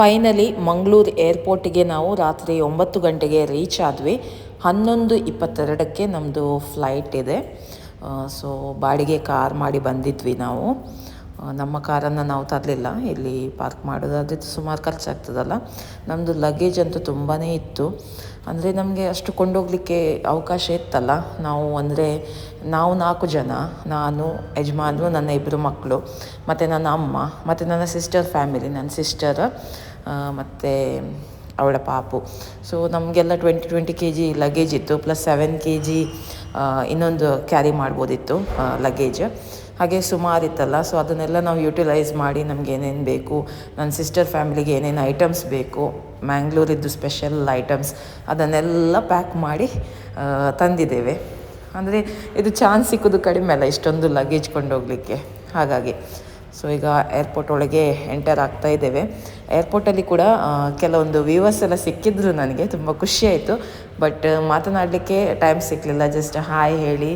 Finally Mangaluru ಏರ್ಪೋರ್ಟಿಗೆ ನಾವು ರಾತ್ರಿ ಒಂಬತ್ತು ಗಂಟೆಗೆ ರೀಚ್ ಆದ್ವಿ. ಹನ್ನೊಂದು ಇಪ್ಪತ್ತೆರಡಕ್ಕೆ ನಮ್ಮದು ಫ್ಲೈಟ್ ಇದೆ. ಸೊ ಬಾಡಿಗೆ ಕಾರ್ ಮಾಡಿ ಬಂದಿದ್ವಿ ನಾವು. ನಮ್ಮ ಕಾರನ್ನು ನಾವು ತರಲಿಲ್ಲ. ಇಲ್ಲಿ ಪಾರ್ಕ್ ಮಾಡೋದಾದ್ರೆ ಸುಮಾರು ಖರ್ಚಾಗ್ತದಲ್ಲ. ನಮ್ಮದು ಲಗೇಜ್ ಅಂತೂ ತುಂಬಾ ಇತ್ತು. ಅಂದರೆ ನಮಗೆ ಅಷ್ಟು ಕೊಂಡೋಗಲಿಕ್ಕೆ ಅವಕಾಶ ಇತ್ತಲ್ಲ. ನಾವು ಅಂದರೆ ನಾವು ನಾಲ್ಕು ಜನ, ನಾನು, ಯಜಮಾನ್ರು, ನನ್ನ ಇಬ್ಬರು ಮಕ್ಕಳು ಮತ್ತು ನನ್ನ ಅಮ್ಮ, ಮತ್ತು ನನ್ನ ಸಿಸ್ಟರ್ ಫ್ಯಾಮಿಲಿ ನನ್ನ ಸಿಸ್ಟರ್ ಮತ್ತು ಅವಳ ಪಾಪು. ಸೊ ನಮಗೆಲ್ಲ twenty twenty K G luggage ಇತ್ತು ಪ್ಲಸ್ ಸೆವೆನ್ ಕೆ ಜಿ ಇನ್ನೊಂದು ಕ್ಯಾರಿ ಮಾಡ್ಬೋದಿತ್ತು ಲಗೇಜ್ ಹಾಗೆ ಸುಮಾರು ಇತ್ತಲ್ಲ ಸೊ ಅದನ್ನೆಲ್ಲ ನಾವು ಯುಟಿಲೈಸ್ ಮಾಡಿ ನಮ್ಗೆ ಏನೇನು ಬೇಕು ನನ್ನ ಸಿಸ್ಟರ್ ಫ್ಯಾಮಿಲಿಗೆ ಏನೇನು ಐಟಮ್ಸ್ ಬೇಕು ಮ್ಯಾಂಗ್ಳೂರಿದ್ದು ಸ್ಪೆಷಲ್ ಐಟಮ್ಸ್ ಅದನ್ನೆಲ್ಲ ಪ್ಯಾಕ್ ಮಾಡಿ ತಂದಿದ್ದೇವೆ. ಅಂದರೆ ಇದು ಚಾನ್ಸ್ ಸಿಕ್ಕೋದು ಕಡಿಮೆ ಅಲ್ಲ, ಇಷ್ಟೊಂದು ಲಗೇಜ್ ಕೊಂಡೋಗ್ಲಿಕ್ಕೆ. ಹಾಗಾಗಿ. ಸೊ ಈಗ ಏರ್ಪೋರ್ಟ್ ಒಳಗೆ ಎಂಟರ್ ಆಗ್ತಾ ಇದ್ದೇವೆ. ಏರ್ಪೋರ್ಟಲ್ಲಿ ಕೂಡ ಕೆಲವೊಂದು ವ್ಯೂವರ್ಸ್ ಎಲ್ಲ ಸಿಕ್ಕಿದ್ರು ನನಗೆ, ತುಂಬ ಖುಷಿ ಆಯಿತು. ಬಟ್ ಮಾತನಾಡಲಿಕ್ಕೆ ಟೈಮ್ ಸಿಕ್ಕಲಿಲ್ಲ ಜಸ್ಟ್ ಹಾಯ್ ಹೇಳಿ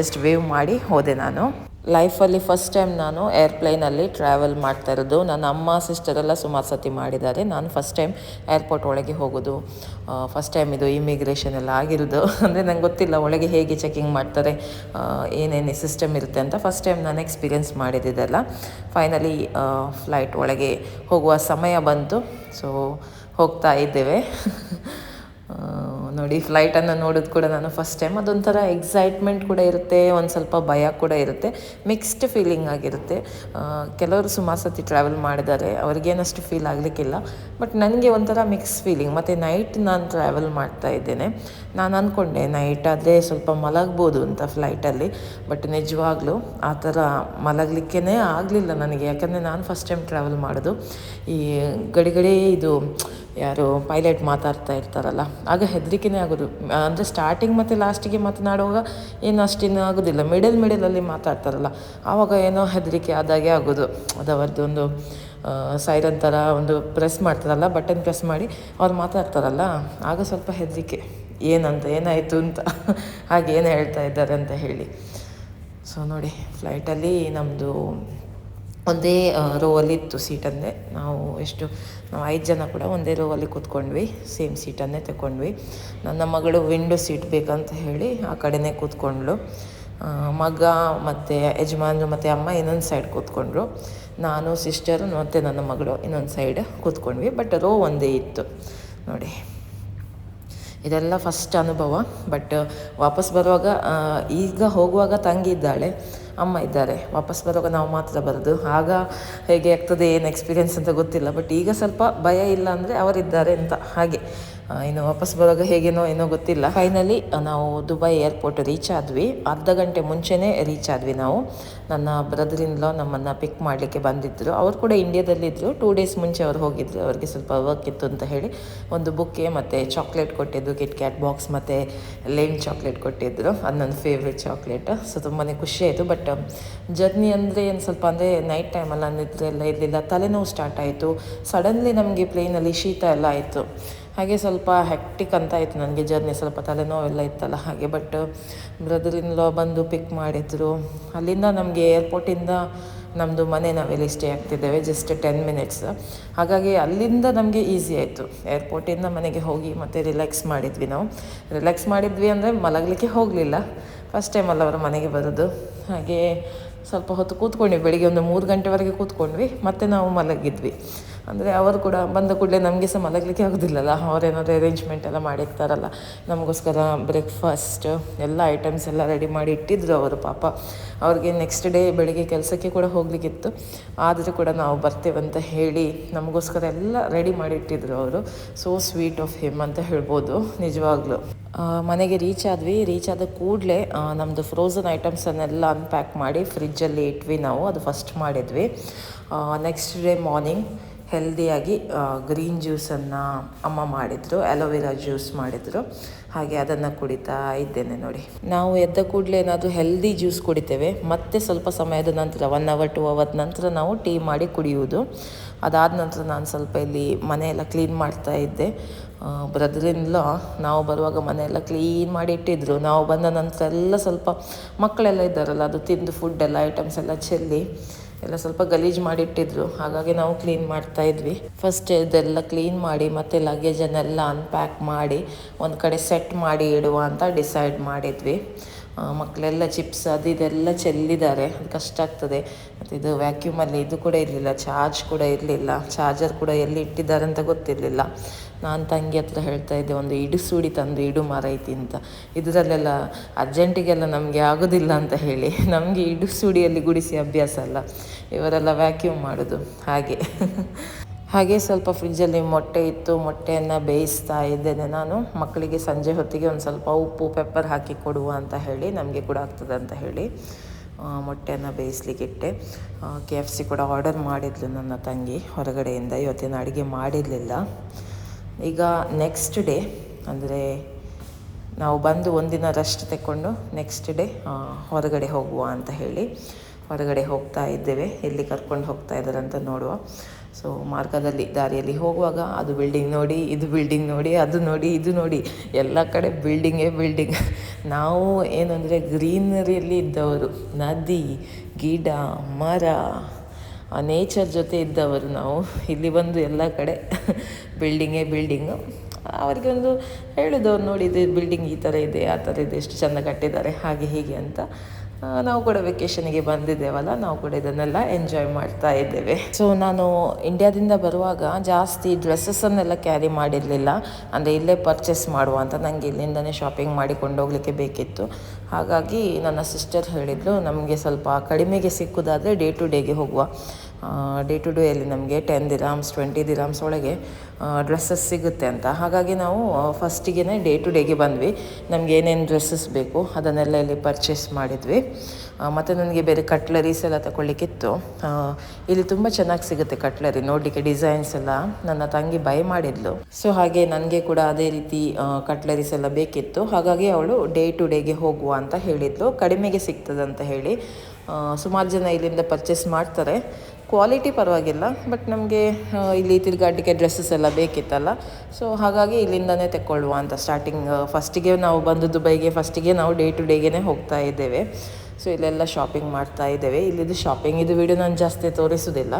ಜಸ್ಟ್ ವೇವ್ ಮಾಡಿ ಹೋದೆ ನಾನು. ಲೈಫಲ್ಲಿ ಫಸ್ಟ್ ಟೈಮ್ ನಾನು ಏರ್ಪ್ಲೈನಲ್ಲಿ ಟ್ರಾವೆಲ್ ಮಾಡ್ತಾ ಇರೋದು. ನನ್ನ ಅಮ್ಮ ಸಿಸ್ಟರೆಲ್ಲ ಸುಮಾರು ಸತಿ ಮಾಡಿದ್ದಾರೆ. ನಾನು ಫಸ್ಟ್ ಟೈಮ್ ಏರ್ಪೋರ್ಟ್ ಒಳಗೆ ಹೋಗೋದು. ಫಸ್ಟ್ ಟೈಮ್ ಇದು ಇಮಿಗ್ರೇಷನ್ ಎಲ್ಲ ಆಗಿರೋದು. ಅಂದರೆ ನಂಗೆ ಗೊತ್ತಿಲ್ಲ ಒಳಗೆ ಹೇಗೆ ಚೆಕಿಂಗ್ ಮಾಡ್ತಾರೆ. ಏನೇನು ಸಿಸ್ಟಮ್ ಇರುತ್ತೆ ಅಂತ ಫಸ್ಟ್ ಟೈಮ್ ನಾನು ಎಕ್ಸ್ಪೀರಿಯೆನ್ಸ್ ಮಾಡಿದ್ದಿದ್ದಲ್ಲ ಫೈನಲಿ ಫ್ಲೈಟ್ ಒಳಗೆ ಹೋಗುವ ಸಮಯ ಬಂತು. ಸೊ ಹೋಗ್ತಾ ಇದ್ದೇವೆ. ನೋಡಿ ಫ್ಲೈಟನ್ನು ನೋಡೋದು ಕೂಡ ನಾನು ಫಸ್ಟ್ ಟೈಮ್ ಅದೊಂಥರ ಎಕ್ಸೈಟ್ಮೆಂಟ್ ಕೂಡ ಇರುತ್ತೆ, ಒಂದು ಸ್ವಲ್ಪ ಭಯ ಕೂಡ ಇರುತ್ತೆ ಮಿಕ್ಸ್ಡ್ ಫೀಲಿಂಗ್ ಆಗಿರುತ್ತೆ. ಕೆಲವರು ಸುಮಾರು ಸತಿ ಟ್ರಾವೆಲ್ ಮಾಡಿದ್ದಾರೆ ಅವ್ರಿಗೇನಷ್ಟು ಫೀಲ್ ಆಗಲಿಕ್ಕಿಲ್ಲ ಬಟ್ ನನಗೆ ಒಂಥರ ಮಿಕ್ಸ್ ಫೀಲಿಂಗ್ ಮತ್ತು ನೈಟ್ ನಾನು ಟ್ರಾವೆಲ್ ಮಾಡ್ತಾ ಇದ್ದೇನೆ. ನಾನು ಅಂದ್ಕೊಂಡೆ ನೈಟ್ ಆದರೆ ಸ್ವಲ್ಪ ಮಲಗ್ಬೋದು ಅಂತ ಫ್ಲೈಟಲ್ಲಿ ಬಟ್ ನಿಜವಾಗ್ಲೂ ಆ ಥರ ಮಲಗಲಿಕ್ಕೇ ಆಗಲಿಲ್ಲ ನನಗೆ. ಯಾಕಂದರೆ ನಾನು ಫಸ್ಟ್ ಟೈಮ್ ಟ್ರಾವೆಲ್ ಮಾಡೋದು. ಈ ಗಡಿ ಗಡಿ ಇದು ಯಾರು ಪೈಲಟ್ ಮಾತಾಡ್ತಾ ಇರ್ತಾರಲ್ಲ, ಆಗ ಹೆದರಿಕೆನೇ ಆಗೋದು. ಅಂದರೆ ಸ್ಟಾರ್ಟಿಂಗ್ ಮತ್ತು ಲಾಸ್ಟಿಗೆ ಮಾತನಾಡುವಾಗ ಏನು ಅಷ್ಟೇನು ಆಗೋದಿಲ್ಲ ಮಿಡಲ್ ಮಿಡಲಲ್ಲಿ ಮಾತಾಡ್ತಾರಲ್ಲ, ಆವಾಗ ಏನೋ ಹೆದರಿಕೆ ಆದಾಗೆ ಆಗೋದು. ಅದು ಅವರದ್ದೊಂದು ಸೈರನ್ ಥರ ಒಂದು ಪ್ರೆಸ್ ಮಾಡ್ತಾರಲ್ಲ ಬಟನ್ ಪ್ರೆಸ್ ಮಾಡಿ ಅವ್ರು ಮಾತಾಡ್ತಾರಲ್ಲ, ಆಗ ಸ್ವಲ್ಪ ಹೆದರಿಕೆ. ಏನಂತ, ಏನಾಯಿತು ಅಂತ, ಹಾಗೆ ಏನು ಹೇಳ್ತಾ ಇದ್ದಾರೆ ಅಂತ ಹೇಳಿ. ಸೊ ನೋಡಿ ಫ್ಲೈಟಲ್ಲಿ ನಮ್ಮದು ಒಂದೇ ರೋವಲ್ಲಿ ಇತ್ತು ಸೀಟನ್ನೇ ನಾವು ಎಷ್ಟು, ನಾವು ಐದು ಜನ ಕೂಡ ಒಂದೇ ರೋವಲ್ಲಿ ಕೂತ್ಕೊಂಡ್ವಿ. ಸೇಮ್ ಸೀಟನ್ನೇ ತಗೊಂಡ್ವಿ ನನ್ನ ಮಗಳು ವಿಂಡೋ ಸೀಟ್ ಬೇಕಂತ ಹೇಳಿ ಆ ಕಡೆನೇ ಕೂತ್ಕೊಂಡ್ಳು. ಮಗ ಮತ್ತು ಯಜಮಾನ್ರು ಮತ್ತು ಅಮ್ಮ ಇನ್ನೊಂದು ಸೈಡ್ ಕೂತ್ಕೊಂಡ್ರು. ನಾನು ಸಿಸ್ಟರು ಮತ್ತು ನನ್ನ ಮಗಳು ಇನ್ನೊಂದು ಸೈಡ್ ಕೂತ್ಕೊಂಡ್ವಿ. ಬಟ್ ರೋ ಒಂದೇ ಇತ್ತು. ನೋಡಿ. ಇದೆಲ್ಲ ಫಸ್ಟ್ ಅನುಭವ. ಬಟ್ ವಾಪಸ್ ಬರುವಾಗ ಈಗ ಹೋಗುವಾಗ ತಂಗಿ ಇದ್ದಾಳೆ ಅಮ್ಮ ಇದ್ದಾರೆ. ವಾಪಸ್ ಬರುವಾಗ ನಾವು ಮಾತ್ರ ಬರೋದು ಆಗ ಹೇಗೆ ಆಗ್ತದೆ, ಏನು ಎಕ್ಸ್ಪೀರಿಯೆನ್ಸ್ ಅಂತ ಗೊತ್ತಿಲ್ಲ. ಬಟ್ ಈಗ ಸ್ವಲ್ಪ ಭಯ ಇಲ್ಲ ಅಂದರೆ ಅವರಿದ್ದಾರೆ ಅಂತ. ಹಾಗೆ. ಇನ್ನು ವಾಪಸ್ ಬರುವಾಗ ಹೇಗೇನೋ ಏನೋ ಗೊತ್ತಿಲ್ಲ. ಫೈನಲಿ ನಾವು ದುಬೈ ಏರ್ಪೋರ್ಟ್ ರೀಚ್ ಆದ್ವಿ. ಅರ್ಧ ಗಂಟೆ ಮುಂಚೆನೇ ರೀಚ್ ಆದ್ವಿ ನಾವು. ನನ್ನ ಬ್ರದರ್ ಇನ್ ಲಾ ನಮ್ಮನ್ನು ಪಿಕ್ ಮಾಡಲಿಕ್ಕೆ ಬಂದಿದ್ದರು ಅವ್ರು ಕೂಡ ಇಂಡಿಯಾದಲ್ಲಿದ್ದರು ಟೂ ಡೇಸ್ ಮುಂಚೆ ಅವ್ರು ಹೋಗಿದ್ರು. ಅವ್ರಿಗೆ ಸ್ವಲ್ಪ ವರ್ಕ್ ಇತ್ತು ಅಂತ ಹೇಳಿ. ಒಂದು ಬುಕ್ಕೆ ಮತ್ತು ಚಾಕ್ಲೇಟ್ ಕೊಟ್ಟಿದ್ದು ಕಿಟ್ ಕ್ಯಾಟ್ ಬಾಕ್ಸ್ ಮತ್ತು ಲೇನ್ ಚಾಕ್ಲೇಟ್ ಕೊಟ್ಟಿದ್ದರು ಅದು ನನ್ನ ಫೇವ್ರೆಟ್ ಚಾಕ್ಲೇಟ್ ಸೊ ತುಂಬಾ ಖುಷಿ ಆಯಿತು. ಬಟ್ ಜರ್ನಿ ಅಂದರೆ ಏನು ಸ್ವಲ್ಪ ಅಂದರೆ ನೈಟ್ ಟೈಮಲ್ಲಿ ನಿದ್ರೆ ಎಲ್ಲ ಇರಲಿಲ್ಲ. ತಲೆನೋವು ಸ್ಟಾರ್ಟ್ ಆಯಿತು. ಸಡನ್ಲಿ ನಮಗೆ ಪ್ಲೇನಲ್ಲಿ ಶೀತ ಎಲ್ಲ ಆಯಿತು. ಹಾಗೆ ಸ್ವಲ್ಪ ಹೆಕ್ಟಿಕ್ ಅಂತ ಆಯಿತು ನನಗೆ ಜರ್ನಿ ಸ್ವಲ್ಪ ತಲೆನೋವೆಲ್ಲ ಇತ್ತಲ್ಲ ಹಾಗೆ ಬಟ್ ಬ್ರದರ್ ಇನ್ ಬಂದು ಪಿಕ್ ಮಾಡಿದ್ರು. ಅಲ್ಲಿಂದ ನಮಗೆ ಏರ್ಪೋರ್ಟಿಂದ ನಮ್ಮದು ಮನೆ ನಾವೆಲ್ಲಿ ಸ್ಟೇ ಆಗ್ತಿದ್ದೇವೆ ಜಸ್ಟ್ ಟೆನ್ ಮಿನಿಟ್ಸ್ ಹಾಗಾಗಿ ಅಲ್ಲಿಂದ ನಮಗೆ ಈಸಿ ಆಯಿತು. ಏರ್ಪೋರ್ಟಿಂದ ಮನೆಗೆ ಹೋಗಿ ಮತ್ತೆ ರಿಲ್ಯಾಕ್ಸ್ ಮಾಡಿದ್ವಿ ನಾವು. ರಿಲ್ಯಾಕ್ಸ್ ಮಾಡಿದ್ವಿ ಅಂದರೆ ಮಲಗಲಿಕ್ಕೆ ಹೋಗಲಿಲ್ಲ. ಫಸ್ಟ್ ಟೈಮ್ ಅಲ್ಲ ಅವರ ಮನೆಗೆ ಬರೋದು. ಹಾಗೆ ಸ್ವಲ್ಪ ಹೊತ್ತು ಕೂತ್ಕೊಂಡ್ವಿ, ಬೆಳಿಗ್ಗೆ ಒಂದು ಮೂರು ಗಂಟೆವರೆಗೆ ಕೂತ್ಕೊಂಡ್ವಿ, ಮತ್ತೆ ನಾವು ಮಲಗಿದ್ವಿ. ಅಂದರೆ ಅವರು ಕೂಡ ಬಂದ ಕೂಡಲೇ ನಮಗೆ ಸಹ ಮಲಗಲಿಕ್ಕೆ ಆಗೋದಿಲ್ಲಲ್ಲ, ಅವರೇನಾದ್ರು ಅರೇಂಜ್ಮೆಂಟ್ ಎಲ್ಲ ಮಾಡಿರ್ತಾರಲ್ಲ, ನಮಗೋಸ್ಕರ ಬ್ರೇಕ್ಫಾಸ್ಟ್ ಎಲ್ಲ ಐಟಮ್ಸ್ ಎಲ್ಲ ರೆಡಿ ಮಾಡಿ ಇಟ್ಟಿದ್ರು ಅವರು ಪಾಪ. ಅವ್ರಿಗೆ ನೆಕ್ಸ್ಟ್ ಡೇ ಬೆಳಿಗ್ಗೆ ಕೆಲಸಕ್ಕೆ ಕೂಡ ಹೋಗ್ಲಿಕ್ಕಿತ್ತು. ಆದರೂ ಕೂಡ ನಾವು ಬರ್ತೇವೆ ಅಂತ ಹೇಳಿ ನಮಗೋಸ್ಕರ ಎಲ್ಲ ರೆಡಿ ಮಾಡಿ ಇಟ್ಟಿದ್ರು ಅವರು. ಸೋ ಸ್ವೀಟ್ ಆಫ್ ಹಿಮ್ ಅಂತ ಹೇಳ್ಬೋದು, ನಿಜವಾಗ್ಲೂ. ಮನೆಗೆ ರೀಚ್ ಆದ್ವಿ. ರೀಚ್ ಆದ ಕೂಡಲೇ ನಮ್ಮದು ಫ್ರೋಝನ್ ಐಟಮ್ಸನ್ನೆಲ್ಲ ಅನ್ಪ್ಯಾಕ್ ಮಾಡಿ ಫ್ರಿಜ್ಜಲ್ಲಿ ಇಟ್ವಿ ನಾವು. ಅದು ಫಸ್ಟ್ ಮಾಡಿದ್ವಿ. ನೆಕ್ಸ್ಟ್ ಡೇ ಮಾರ್ನಿಂಗ್ ಹೆಲ್ದಿಯಾಗಿ ಗ್ರೀನ್ ಜ್ಯೂಸನ್ನು ಅಮ್ಮ ಮಾಡಿದರು, ಅಲೋವೆರಾ ಜ್ಯೂಸ್ ಮಾಡಿದರು. ಹಾಗೆ ಅದನ್ನು ಕುಡಿತಾ ಇದ್ದೇನೆ ನೋಡಿ. ನಾವು ಎದ್ದ ಕೂಡಲೇ ಏನಾದರೂ ಹೆಲ್ದಿ ಜ್ಯೂಸ್ ಕುಡಿತೇವೆ. ಮತ್ತೆ ಸ್ವಲ್ಪ ಸಮಯದ ನಂತರ ಒನ್ ಅವರ್ ಟು ಅವರ್ ನಂತರ ನಾವು ಟೀ ಮಾಡಿ ಕುಡಿಯುವುದು. ಅದಾದ ನಂತರ ನಾನು ಸ್ವಲ್ಪ ಇಲ್ಲಿ ಮನೆಯೆಲ್ಲ ಕ್ಲೀನ್ ಮಾಡ್ತಾ ಇದ್ದೆ. ಬ್ರದರಿಂದ ನಾವು ಬರುವಾಗ ಮನೆಯೆಲ್ಲ ಕ್ಲೀನ್ ಮಾಡಿ ಇಟ್ಟಿದ್ರು. ನಾವು ಬಂದ ನಂತರ ಎಲ್ಲ ಸ್ವಲ್ಪ ಮಕ್ಕಳೆಲ್ಲ ಇದ್ದಾರಲ್ಲ, ಅದು ತಿಂದು ಫುಡ್ ಎಲ್ಲ ಐಟಮ್ಸ್ ಎಲ್ಲ ಚೆಲ್ಲಿ. ಎಲ್ಲ ಸ್ವಲ್ಪ ಗಲೀಜು ಮಾಡಿಟ್ಟಿದ್ರು. ಹಾಗಾಗಿ ನಾವು ಕ್ಲೀನ್ ಮಾಡ್ತಾ ಇದ್ವಿ. ಫಸ್ಟ್ ಇದೆಲ್ಲ ಕ್ಲೀನ್ ಮಾಡಿ ಮತ್ತೆ ಲಗೇಜನ್ನೆಲ್ಲ ಅನ್ಪ್ಯಾಕ್ ಮಾಡಿ, ಒಂದು ಕಡೆ ಸೆಟ್ ಮಾಡಿ ಇಡುವ ಅಂತ ಡಿಸೈಡ್ ಮಾಡಿದ್ವಿ. ಮಕ್ಕಳೆಲ್ಲ ಚಿಪ್ಸ್ ಅದು ಇದೆಲ್ಲ ಚೆಲ್ಲಿದ್ದಾರೆ. ಕಷ್ಟ ಆಗ್ತದೆ. ಮತ್ತು ಇದು ವ್ಯಾಕ್ಯೂಮಲ್ಲಿ ಇದು ಕೂಡ ಇರಲಿಲ್ಲ ಚಾರ್ಜ್ ಕೂಡ ಇರಲಿಲ್ಲ ಚಾರ್ಜರ್ ಕೂಡ ಎಲ್ಲಿ ಇಟ್ಟಿದ್ದಾರೆ ಅಂತ ಗೊತ್ತಿರಲಿಲ್ಲ. ನಾನು ತಂಗಿ ಹತ್ರ ಹೇಳ್ತಾ ಇದ್ದೆ, ಒಂದು ಇಡುಸುಡಿ ತಂದು, ಇಡು ಮಾರೈತಿ ಅಂತ. ಇದರಲ್ಲೆಲ್ಲ ಅರ್ಜೆಂಟಿಗೆಲ್ಲ ನಮಗೆ ಆಗೋದಿಲ್ಲ ಅಂತ ಹೇಳಿ, ನಮಗೆ ಇಡುಸುಡಿಯಲ್ಲಿ ಗುಡಿಸಿ ಅಭ್ಯಾಸ ಅಲ್ಲ, ಇವರೆಲ್ಲ ವ್ಯಾಕ್ಯೂಮ್ ಮಾಡೋದು, ಹಾಗೆ. ಹಾಗೆ ಸ್ವಲ್ಪ ಫ್ರಿಜ್ಜಲ್ಲಿ ಮೊಟ್ಟೆ ಇತ್ತು, ಮೊಟ್ಟೆಯನ್ನು ಬೇಯಿಸ್ತಾ ಇದ್ದೇನೆ ನಾನು. ಮಕ್ಕಳಿಗೆ ಸಂಜೆ ಹೊತ್ತಿಗೆ ಒಂದು ಸ್ವಲ್ಪ ಉಪ್ಪು ಪೆಪ್ಪರ್ ಹಾಕಿ ಕೊಡುವ ಅಂತ ಹೇಳಿ, ನಮಗೆ ಕೂಡ ಆಗ್ತದೆ ಅಂತ ಹೇಳಿ ಮೊಟ್ಟೆಯನ್ನು ಬೇಯಿಸ್ಲಿಕ್ಕಿಟ್ಟೆ ಕೆ ಎಫ್ ಸಿ ಕೂಡ ಆರ್ಡರ್ ಮಾಡಿದ್ಲು ನನ್ನ ತಂಗಿ, ಹೊರಗಡೆಯಿಂದ. ಇವತ್ತಿನ ಅಡುಗೆ ಮಾಡಿರಲಿಲ್ಲ. ಈಗ ನೆಕ್ಸ್ಟ್ ಡೇ ಅಂದರೆ ನಾವು ಬಂದು ಒಂದಿನ ರೆಸ್ಟ್ ತಗೊಂಡು ನೆಕ್ಸ್ಟ್ ಡೇ ಹೊರಗಡೆ ಹೋಗುವ ಅಂತ ಹೇಳಿ ಹೊರಗಡೆ ಹೋಗ್ತಾ ಇದ್ದೇವೆ. ಎಲ್ಲಿ ಕರ್ಕೊಂಡು ಹೋಗ್ತಾ ಇದ್ದಾರಂತ ನೋಡುವ. ಸೊ ಮಾರ್ಗದಲ್ಲಿ, ದಾರಿಯಲ್ಲಿ ಹೋಗುವಾಗ ಅದು ಬಿಲ್ಡಿಂಗ್ ನೋಡಿ, ಇದು ಬಿಲ್ಡಿಂಗ್ ನೋಡಿ, ಅದು ನೋಡಿ, ಇದು ನೋಡಿ, ಎಲ್ಲ ಕಡೆ ಬಿಲ್ಡಿಂಗೇ ಬಿಲ್ಡಿಂಗ್ ನಾವು ಏನಂದರೆ ಗ್ರೀನರಿಯಲ್ಲಿ ಇದ್ದವರು. ನದಿ, ಗಿಡ, ಮರ ನೇಚರ್ ಜೊತೆ ಇದ್ದವರು ನಾವು. ಇಲ್ಲಿ ಬಂದು ಎಲ್ಲ ಕಡೆ ಬಿಲ್ಡಿಂಗೇ ಬಿಲ್ಡಿಂಗು ಅವರಿಗೆ ಒಂದು ಹೇಳಿದವ್ರು ನೋಡಿ ಇದು ಬಿಲ್ಡಿಂಗ್ ಈ ಥರ ಇದೆ ಆ ಥರ ಇದೆ ಎಷ್ಟು ಚೆಂದ ಕಟ್ಟಿದ್ದಾರೆ ಹಾಗೆ ಹೀಗೆ ಅಂತ. ಆ, ನಾವು ಕೂಡ ವೆಕೇಷನ್ಗೆ ಬಂದಿದ್ದೇವಲ್ಲ, ನಾವು ಕೂಡ ಇದನ್ನೆಲ್ಲ ಎಂಜಾಯ್ ಮಾಡ್ತಾ ಇದ್ದೇವೆ. ಸೊ ನಾನು ಇಂಡಿಯಾದಿಂದ ಬರುವಾಗ ಜಾಸ್ತಿ ಡ್ರೆಸ್ಸಸ್ಸನ್ನೆಲ್ಲ ಕ್ಯಾರಿ ಮಾಡಿರಲಿಲ್ಲ. ಅಂದರೆ ಇಲ್ಲೇ ಪರ್ಚೇಸ್ ಮಾಡುವ ಅಂತ ನನಗೆ ಇಲ್ಲಿಂದನೇ ಶಾಪಿಂಗ್ ಮಾಡಿ ಕೊಂಡೋಗ್ಲಿಕ್ಕೆ ಬೇಕಿತ್ತು. ಹಾಗಾಗಿ ನನ್ನ ಸಿಸ್ಟರ್ ಹೇಳಿದ್ಲು, ನಮಗೆ ಸ್ವಲ್ಪ ಕಡಿಮೆಗೆ ಸಿಕ್ಕುದಾದರೆ ಡೇ ಟು ಡೇಗೆ ಹೋಗುವ. ಡೇ ಟು ಡೇಯಲ್ಲಿ ನಮಗೆ ಟೆನ್ ದಿರಾಮ್ಸ್ ಟ್ವೆಂಟಿ ದಿರಾಮ್ಸ್ ಒಳಗೆ ಡ್ರೆಸ್ಸಸ್ ಸಿಗುತ್ತೆ ಅಂತ. ಹಾಗಾಗಿ ನಾವು ಫಸ್ಟಿಗೆ ಡೇ ಟು ಡೇಗೆ ಬಂದ್ವಿ. ನಮ್ಗೆ ಏನೇನು ಡ್ರೆಸ್ಸಸ್ ಬೇಕು ಅದನ್ನೆಲ್ಲ ಇಲ್ಲಿ ಪರ್ಚೇಸ್ ಮಾಡಿದ್ವಿ. ಮತ್ತು ನನಗೆ ಬೇರೆ ಕಟ್ಲರೀಸ್ ಎಲ್ಲ ತಗೊಳ್ಳಿಕ್ಕಿತ್ತು ಇಲ್ಲಿ ತುಂಬ ಚೆನ್ನಾಗಿ ಸಿಗುತ್ತೆ ಕಟ್ಲರಿ ನೋಡಲಿಕ್ಕೆ ಡಿಸೈನ್ಸ್ ಎಲ್ಲ ನನ್ನ ತಂಗಿ ಬೈ ಮಾಡಿದ್ಲು. ಸೊ ಹಾಗೆ ನನಗೆ ಕೂಡ ಅದೇ ರೀತಿ ಕಟ್ಲರೀಸ್ ಎಲ್ಲ ಬೇಕಿತ್ತು. ಹಾಗಾಗಿ ಅವಳು ಡೇ ಟು ಡೇಗೆ ಹೋಗುವ ಅಂತ ಹೇಳಿದ್ಲು. ಕಡಿಮೆಗೆ ಸಿಗ್ತದಂತ ಹೇಳಿ ಸುಮಾರು ಜನ ಇಲ್ಲಿಂದ ಪರ್ಚೇಸ್ ಮಾಡ್ತಾರೆ. ಕ್ವಾಲಿಟಿ ಪರವಾಗಿಲ್ಲ ಬಟ್ ನಮಗೆ ಇಲ್ಲಿ ತಿರುಗಾಟಕ್ಕೆ ಡ್ರೆಸ್ಸಸ್ ಎಲ್ಲ ಬೇಕಿತ್ತಲ್ಲ. ಸೊ ಹಾಗಾಗಿ ಇಲ್ಲಿಂದನೇ ತೆಕ್ಕೊಳ್ಳುವ ಅಂತ ಸ್ಟಾರ್ಟಿಂಗ್ ಫಸ್ಟಿಗೆ ನಾವು ಬಂದು ದುಬೈಗೆ ಫಸ್ಟಿಗೆ ನಾವು ಡೇ ಟು ಡೇಗೆ ಹೋಗ್ತಾ ಇದ್ದೇವೆ. ಸೊ ಇಲ್ಲೆಲ್ಲ ಶಾಪಿಂಗ್ ಮಾಡ್ತಾ ಇದ್ದೇವೆ. ಇಲ್ಲಿದ್ದು ಶಾಪಿಂಗ್ ಇದು ವಿಡಿಯೋ ನಾನು ಜಾಸ್ತಿ ತೋರಿಸೋದಿಲ್ಲ.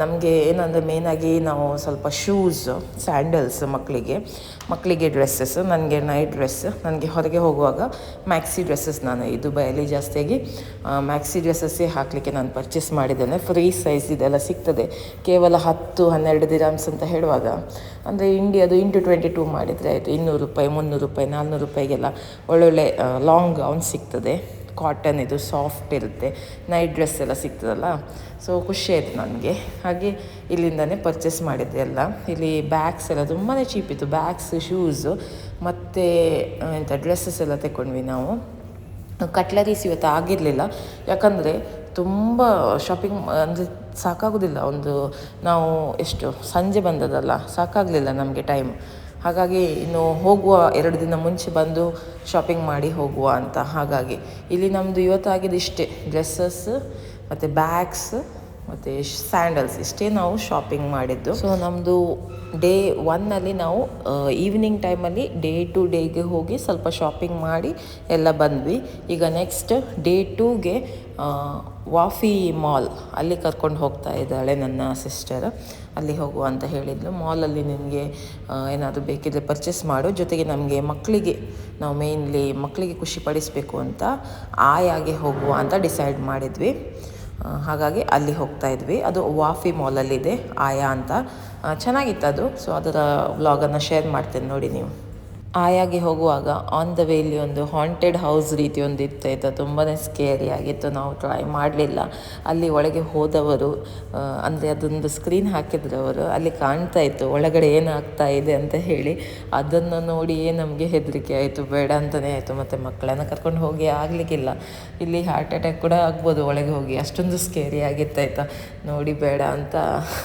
ನಮಗೆ ಏನಂದರೆ ಮೇನಾಗಿ ನಾವು ಸ್ವಲ್ಪ ಶೂಸ್ ಸ್ಯಾಂಡಲ್ಸ್ ಮಕ್ಕಳಿಗೆ ಮಕ್ಕಳಿಗೆ ಡ್ರೆಸ್ಸಸ್ ನನಗೆ ನೈಟ್ ಡ್ರೆಸ್ ನನಗೆ ಹೊರಗೆ ಹೋಗುವಾಗ ಮ್ಯಾಕ್ಸಿ ಡ್ರೆಸ್ಸಸ್ ನಾನು ಈ ದುಬೈಯಲ್ಲಿ ಜಾಸ್ತಿಯಾಗಿ ಮ್ಯಾಕ್ಸಿ ಡ್ರೆಸ್ಸಸ್ಸೇ ಹಾಕಲಿಕ್ಕೆ ನಾನು ಪರ್ಚೇಸ್ ಮಾಡಿದ್ದೇನೆ. ಫ್ರೀ ಸೈಜ್ ಇದೆಲ್ಲ ಸಿಗ್ತದೆ. ಕೇವಲ ಹತ್ತು, ಹನ್ನೆರಡು ದಿರಾಮ್ಸ್ ಅಂತ ಹೇಳುವಾಗ. ಅಂದರೆ ಇಂಡಿಯಾದು ಇಂಟು ಟ್ವೆಂಟಿ ಟೂ ಮಾಡಿದರೆ ಆಯಿತು. ಇನ್ನೂರು ರೂಪಾಯಿ, ಮುನ್ನೂರು ರೂಪಾಯಿ, ನಾಲ್ನೂರು ರೂಪಾಯಿಗೆಲ್ಲ ಒಳ್ಳೊಳ್ಳೆ ಲಾಂಗ್ ಗೌನ್ ಸಿಗ್ತದೆ. ಕಾಟನ್ ಇದು ಸಾಫ್ಟ್ ಇರುತ್ತೆ. ನೈಟ್ ಡ್ರೆಸ್ ಎಲ್ಲ ಸಿಗ್ತದಲ್ಲ? ಸೊ ಖುಷಿ ಆಯಿತು ನನಗೆ. ಹಾಗೆ ಇಲ್ಲಿಂದನೇ ಪರ್ಚೇಸ್ ಮಾಡಿದ್ದೆ ಎಲ್ಲ. ಇಲ್ಲಿ ಬ್ಯಾಗ್ಸ್ ಎಲ್ಲ ತುಂಬಾ ಚೀಪ್ ಇತ್ತು. ಬ್ಯಾಗ್ಸ್ ಶೂಸು ಮತ್ತು ಎಂಥ ಡ್ರೆಸ್ಸಸ್ ಎಲ್ಲ ತಗೊಂಡ್ವಿ ನಾವು. ಕಟ್ಲರೀಸ್ ಇವತ್ತು ಆಗಿರಲಿಲ್ಲ. ಯಾಕಂದರೆ ತುಂಬ ಶಾಪಿಂಗ್ ಅಂದರೆ ಸಾಕಾಗೋದಿಲ್ಲ. ಒಂದು, ನಾವು ಎಷ್ಟು, ಸಂಜೆ ಬಂದದಲ್ಲ? ಸಾಕಾಗಲಿಲ್ಲ ನಮಗೆ ಟೈಮ್ ಹಾಗಾಗಿ ಇನ್ನು ಹೋಗುವ ಎರಡು ದಿನ ಮುಂಚೆ ಬಂದು ಶಾಪಿಂಗ್ ಮಾಡಿ ಹೋಗುವ ಅಂತ. ಹಾಗಾಗಿ ಇಲ್ಲಿ ನಮ್ಮದು ಇವತ್ತಾಗಿದ್ದು ಇಷ್ಟೇ. ಡ್ರೆಸ್ಸಸ್ ಮತ್ತು ಬ್ಯಾಗ್ಸ್ ಮತ್ತು ಸ್ಯಾಂಡಲ್ಸ್, ಇಷ್ಟೇ ನಾವು ಶಾಪಿಂಗ್ ಮಾಡಿದ್ದು. ಸೊ ನಮ್ಮದು ಡೇ ಒನ್ನಲ್ಲಿ ನಾವು ಈವ್ನಿಂಗ್ ಟೈಮಲ್ಲಿ ಡೇ ಟು ಡೇಗೆ ಹೋಗಿ ಸ್ವಲ್ಪ ಶಾಪಿಂಗ್ ಮಾಡಿ ಎಲ್ಲ ಬಂದ್ವಿ. ಈಗ ನೆಕ್ಸ್ಟ್ ಡೇ ಟೂಗೆ ವಾಫಿ ಮಾಲ್ ಅಲ್ಲಿ ಕರ್ಕೊಂಡು ಹೋಗ್ತಾ ಇದ್ದಾಳೆ ನನ್ನ ಸಿಸ್ಟರ್ ಅಲ್ಲಿ ಹೋಗುವ ಅಂತ ಹೇಳಿದ್ಲು. ಮಾಲಲ್ಲಿ ನಿಮಗೆ ಏನಾದರೂ ಬೇಕಿದ್ರೆ ಪರ್ಚೇಸ್ ಮಾಡು. ಜೊತೆಗೆ ನಮಗೆ ಮಕ್ಕಳಿಗೆ ನಾವು ಮೇಯ್ನ್ಲಿ ಮಕ್ಕಳಿಗೆ ಖುಷಿ ಪಡಿಸಬೇಕು ಅಂತ ಆಯಾಗೆ ಹೋಗುವ ಅಂತ ಡಿಸೈಡ್ ಮಾಡಿದ್ವಿ. ಹಾಗಾಗಿ ಅಲ್ಲಿ ಹೋಗ್ತಾ ಇದ್ವಿ. ಅದು ವಾಫಿ ಮಾಲಲ್ಲಿದೆ, ಆಯಾ ಅಂತ. ಚೆನ್ನಾಗಿತ್ತು ಅದು. ಸೊ ಅದರ ವ್ಲಾಗನ್ನು ಶೇರ್ ಮಾಡ್ತೇನೆ ನೋಡಿ ನೀವು. ಆಯಾಗೆ ಹೋಗುವಾಗ ಆನ್ ದ ವೇಲಿ ಒಂದು ಹಾಂಟೆಡ್ ಹೌಸ್ ರೀತಿ ಒಂದು ಇತ್ತು ಆಯಿತಾ ತುಂಬಾ ಸ್ಕೇರಿ ಆಗಿತ್ತು. ನಾವು ಟ್ರೈ ಮಾಡಲಿಲ್ಲ. ಅಲ್ಲಿ ಒಳಗೆ ಹೋದವರು ಅಂದರೆ ಅದೊಂದು ಸ್ಕ್ರೀನ್ ಹಾಕಿದ್ರು ಅವರು ಅಲ್ಲಿ ಕಾಣ್ತಾ ಇತ್ತು ಒಳಗಡೆ ಏನಾಗ್ತಾ ಇದೆ ಅಂತ ಹೇಳಿ. ಅದನ್ನು ನೋಡಿಯೇ ನಮಗೆ ಹೆದರಿಕೆ ಆಯಿತು. ಬೇಡ ಅಂತಲೇ ಆಯಿತು. ಮತ್ತು ಮಕ್ಕಳನ್ನು ಕರ್ಕೊಂಡು ಹೋಗಿ ಆಗಲಿಕ್ಕಿಲ್ಲ. ಇಲ್ಲಿ ಹಾರ್ಟ್ ಅಟ್ಯಾಕ್ ಕೂಡ ಆಗ್ಬೋದು ಒಳಗೆ ಹೋಗಿ. ಅಷ್ಟೊಂದು ಸ್ಕೇರಿ ಆಗಿತ್ತು ಆಯಿತಾ ನೋಡಿ ಬೇಡ ಅಂತ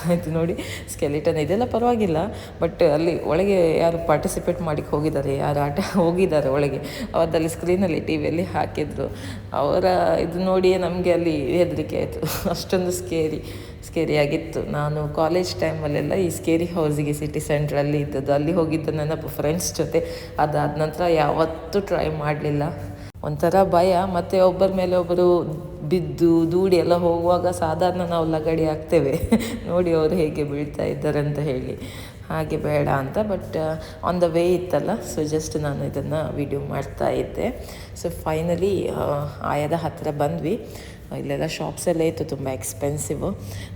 ಆಯಿತು. ನೋಡಿ ಸ್ಕೆಲಿಟನ್ ಇದೆಲ್ಲ ಪರವಾಗಿಲ್ಲ. ಬಟ್ ಅಲ್ಲಿ ಒಳಗೆ ಯಾರು ಪಾರ್ಟಿಸಿಪೇಟ್ ಮಾಡಿಕ್ಕೆ ಹೋಗಿದ್ದಾರೆ ಯಾರು ಆಟ ಹೋಗಿದ್ದಾರೆ ಒಳಗೆ. ಅವತ್ತಲ್ಲಿ ಸ್ಕ್ರೀನಲ್ಲಿ ಟಿ ವಿಯಲ್ಲಿ ಹಾಕಿದ್ರು. ಅವರ ಇದು ನೋಡಿಯೇ ನಮಗೆ ಅಲ್ಲಿ ಹೆದರಿಕೆ ಆಯಿತು. ಅಷ್ಟೊಂದು ಸ್ಕೇರಿ ಸ್ಕೇರಿ ಆಗಿತ್ತು. ನಾನು ಕಾಲೇಜ್ ಟೈಮಲ್ಲೆಲ್ಲ ಈ ಸ್ಕೇರಿ ಹೌಸಿಗೆ ಸಿಟಿ ಸೆಂಟ್ರಲ್ಲಿ ಇದ್ದದ್ದು. ಅಲ್ಲಿ ಹೋಗಿದ್ದು ನನ್ನ ಫ್ರೆಂಡ್ಸ್ ಜೊತೆ. ಅದಾದ ನಂತರ ಯಾವತ್ತೂ ಟ್ರೈ ಮಾಡಲಿಲ್ಲ. ಒಂಥರ ಭಯ. ಮತ್ತು ಒಬ್ಬರ ಮೇಲೆ ಒಬ್ಬರು ಬಿದ್ದು, ದೂಡಿ ಎಲ್ಲ ಹೋಗುವಾಗ ಸಾಧಾರಣ ನಾವು ಲಗಡಿ ಆಗ್ತೇವೆ. ನೋಡಿ ಅವರು ಹೇಗೆ ಬೀಳ್ತಾ ಇದ್ದಾರೆ ಅಂತ ಹೇಳಿ. ಹಾಗೆ ಬೇಡ ಅಂತ ಬಟ್ ಆನ್ ದ ವೇ ಇತ್ತಲ್ಲ ಸೊ ಜಸ್ಟ್ ನಾನು ಇದನ್ನು ವಿಡಿಯೋ ಮಾಡ್ತಾ ಇದ್ದೆ. ಸೊ ಫೈನಲಿ ಆಯದ ಹತ್ತಿರ ಬಂದ್ವಿ. ಇಲ್ಲೆಲ್ಲ ಎಲ್ಲ ಇತ್ತು, ತುಂಬ ಎಕ್ಸ್ಪೆನ್ಸಿವ್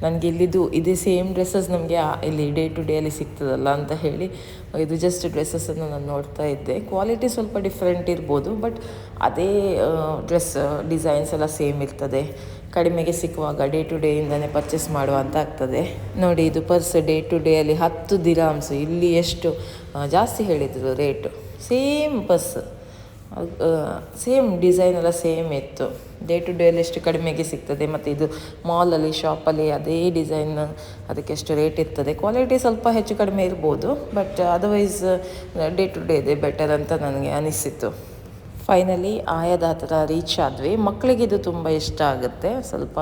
ನನಗೆ ಇಲ್ಲಿದ್ದು ಇದೇ ಸೇಮ್ ಡ್ರೆಸ್ಸಸ್ ನಮಗೆ ಇಲ್ಲಿ ಡೇ ಟು ಡೇ ಅಲ್ಲಿ ಸಿಗ್ತದಲ್ಲ ಅಂತ ಹೇಳಿ, ಇದು ಜಸ್ಟ್ ಡ್ರೆಸ್ಸಸನ್ನು ನಾನು ನೋಡ್ತಾ ಇದ್ದೆ. ಕ್ವಾಲಿಟಿ ಸ್ವಲ್ಪ ಡಿಫ್ರೆಂಟ್ ಇರ್ಬೋದು ಬಟ್ ಅದೇ ಡ್ರೆಸ್ ಡಿಸೈನ್ಸ್ ಎಲ್ಲ ಸೇಮ್ ಇರ್ತದೆ. ಕಡಿಮೆಗೆ ಸಿಕ್ಕುವಾಗ ಡೇ ಟು ಡೇಯಿಂದನೇ ಪರ್ಚೇಸ್ ಮಾಡುವಂತ ಆಗ್ತದೆ. ನೋಡಿ, ಇದು ಪರ್ಸ್ ಡೇ ಟು ಡೇ ಅಲ್ಲಿ ಹತ್ತು ದಿರಾಮ್ಸ್ ಇಲ್ಲಿ ಎಷ್ಟು ಜಾಸ್ತಿ ಹೇಳಿದರು rate same purse same design ಎಲ್ಲ ಸೇಮ್ ಇತ್ತು. ಡೇ ಟು ಡೇ ಅಲ್ಲಿ ಎಷ್ಟು ಕಡಿಮೆಗೆ ಸಿಗ್ತದೆ, ಮತ್ತು ಇದು ಮಾಲಲ್ಲಿ ಶಾಪಲ್ಲಿ ಅದೇ ಡಿಸೈನ್ ಅದಕ್ಕೆ ಎಷ್ಟು ರೇಟ್ ಇರ್ತದೆ. ಕ್ವಾಲಿಟಿ ಸ್ವಲ್ಪ ಹೆಚ್ಚು ಕಡಿಮೆ ಇರ್ಬೋದು but otherwise day to day ಇದೆ ಬೆಟರ್ ಅಂತ ನನಗೆ ಅನಿಸಿತ್ತು. ಫೈನಲಿ ಆಯದ ಹತ್ರ ರೀಚ್ ಆದ್ವಿ. ಮಕ್ಕಳಿಗೆ ಇದು ತುಂಬ ಇಷ್ಟ ಆಗುತ್ತೆ. ಸ್ವಲ್ಪ